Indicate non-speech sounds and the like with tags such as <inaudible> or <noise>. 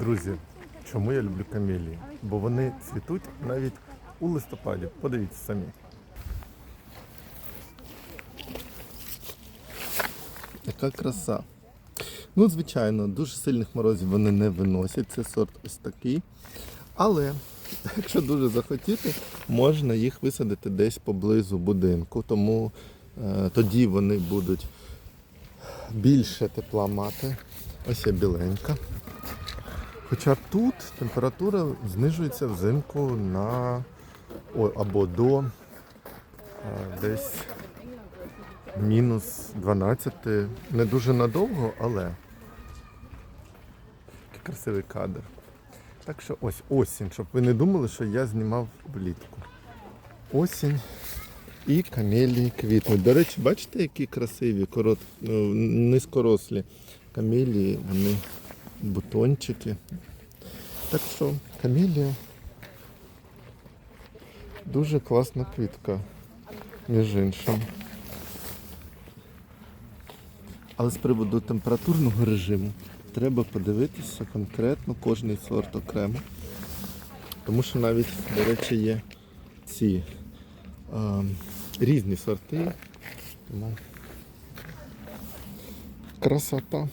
Друзі, чому я люблю камелії? Бо вони цвітуть навіть у листопаді. Подивіться самі. Яка краса. Ну, звичайно, дуже сильних морозів вони не виносять. Це сорт ось такий. Але <laughs> якщо дуже захотіти, можна їх висадити десь поблизу будинку, тому е, тоді вони будуть більше тепла мати. Ось я біленька. Хоча тут температура знижується взимку на або до е, десь мінус 12. Не дуже надовго, але який красивий кадр. Так що ось осінь, щоб ви не думали, що я знімав влітку. Осінь і камелії квітнуть. До речі, бачите, які красиві, корот... ну, низькорослі камелії, вони бутончики. Так що камелія дуже класна квітка, між іншим. Але з приводу температурного режиму треба подивитися конкретно кожний сорт окремо. Тому що навіть, до речі, є ці е, різні сорти. Красота.